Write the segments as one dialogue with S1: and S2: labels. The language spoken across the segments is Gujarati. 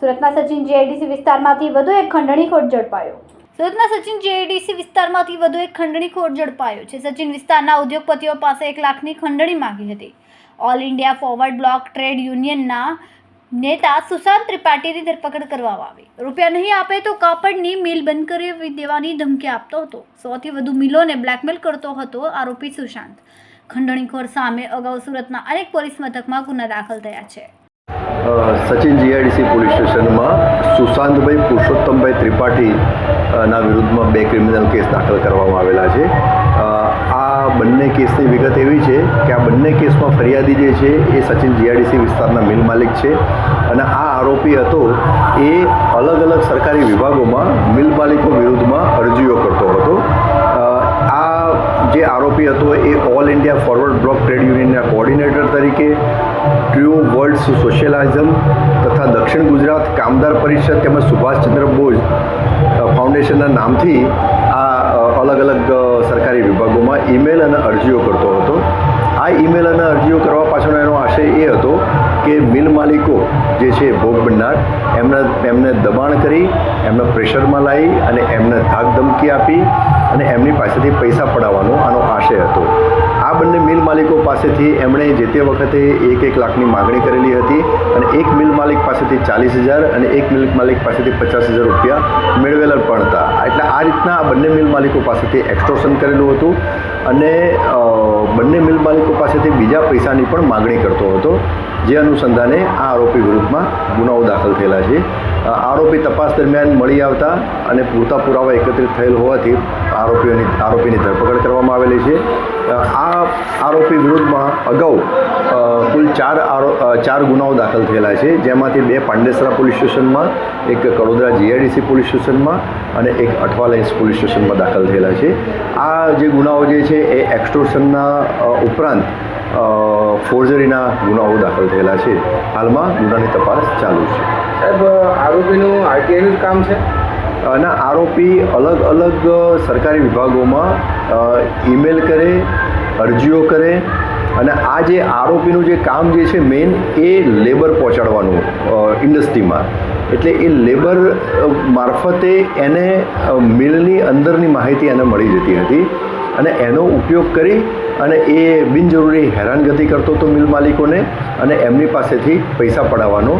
S1: સુરતના સચિન જીઆઈડીસી વિસ્તારમાંથી વધુ એક ખંડણી ખોટ ઝડપાયો. સુરતના સચિન જેઆઈડીસી વિસ્તારમાંથી વધુ એક ખંડણી ખોટ ઝડપાયો છે. સચિન વિસ્તારના ઉદ્યોગપતિઓ પાસે એક લાખની ખંડણી માંગી હતી. All India forward bloc trade યુનિયનના નેતા સુશાંત ત્રિપાઠીની ધરપકડ કરવામાં આવી. રૂપિયા નહીં આપે તો કાપડની મિલ બંધ કરી દેવાની ધમકી આપતો હતો. સૌથી વધુ મિલોને બ્લેકમેલ કરતો હતો આરોપી સુશાંત. ખંડણીખોર સામે અગાઉ સુરતના અનેક પોલીસ મથકમાં ગુના દાખલ થયા છે.
S2: સચિન જીઆઈડીસી પોલીસ સ્ટેશનમાં સુશાંતભાઈ પુરુષોત્તમભાઈ ત્રિપાઠી ના વિરુદ્ધમાં બે ક્રિમિનલ કેસ દાખલ કરવામાં આવેલા છે. આ બંને કેસની વિગત એવી છે કે આ બંને કેસમાં ફરિયાદી જે છે એ સચિન જીઆઈડીસી વિસ્તારના મિલ માલિક છે અને આ આરોપી હતો એ અલગ અલગ સરકારી વિભાગોમાં મિલ માલિકો વિરુદ્ધમાં આરોપી હતો એ all India forward bloc trade યુનિયનના coordinator તરીકે ટ્રુ વર્લ્ડ સોશિયલાઇઝમ તથા દક્ષિણ ગુજરાત કામદાર પરિષદ તેમજ સુભાષચંદ્ર બોઝ ફાઉન્ડેશનના નામથી આ અલગ અલગ સરકારી વિભાગોમાં ઈમેલ અને અરજીઓ કરતો હતો. આ ઈમેલ અને અરજીઓ કરવા પાછળનો એનો આશય એ હતો માલિકો જે છે ભોગ બનનાર, એમને એમને દબાણ કરી, એમને પ્રેશરમાં લાવી અને એમને ધાક ધમકી આપી અને એમની પાસેથી પૈસા પડાવવાનો આનો આશય હતો. આ બંને પાસેથી એમણે જે તે વખતે એક એક લાખની માગણી કરેલી હતી અને એક મિલ માલિક પાસેથી ચાલીસ હજાર અને એક મિલ માલિક પાસેથી પચાસ હજાર રૂપિયા મેળવેલા પણ હતા. એટલે આ રીતના આ બંને મિલ માલિકો પાસેથી એક્સટોર્શન કરેલું હતું અને બંને મિલ માલિકો પાસેથી બીજા પૈસાની પણ માગણી કરતો હતો, જે અનુસંધાને આ આરોપી વિરુદ્ધમાં ગુનાઓ દાખલ થયેલા છે. આરોપી તપાસ દરમિયાન મળી આવતા અને પૂરતા પુરાવા એકત્રિત થયેલ હોવાથી આરોપીઓની, આરોપીની ધરપકડ કરવામાં આવેલી છે. આ આરોપી વિરુદ્ધમાં અગાઉ કુલ ચાર આરો ચાર ગુનાઓ દાખલ થયેલા છે. જેમાંથી બે પાંડેસરા પોલીસ સ્ટેશનમાં એક કડોદરા જીઆઈડીસી પોલીસ સ્ટેશનમાં અને એક અઠવાલાઇન્સ પોલીસ સ્ટેશનમાં દાખલ થયેલા છે. આ જે ગુનાઓ જે છે એ એક્સટોર્શનના ઉપરાંત ફોર્જરીના ગુનાઓ દાખલ થયેલા છે. હાલમાં ગુનાની તપાસ ચાલુ છે.
S3: સાહેબ આરોપીનું આરટીઆઈનું જ કામ છે?
S2: અને આરોપી અલગ અલગ સરકારી વિભાગોમાં ઈમેલ કરે અરજીઓ કરે અને આ જે આરોપીનું જે કામ જે છે મેઇન એ લેબર પહોંચાડવાનું ઇન્ડસ્ટ્રીમાં એટલે એ લેબર મારફતે એને મિલની અંદરની માહિતી એને મળી જતી હતી અને એનો ઉપયોગ કરી અને એ બિનજરૂરી હેરાનગતિ કરતો હતો મિલ માલિકોને અને એમની પાસેથી પૈસા પડાવવાનો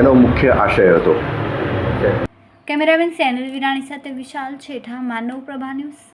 S2: એનો મુખ્ય આશય હતો.
S1: કેમેરામેન સેનલ વિરાણી સાથે વિશાલ છેઠા, માનવ પ્રભા ન્યૂઝ.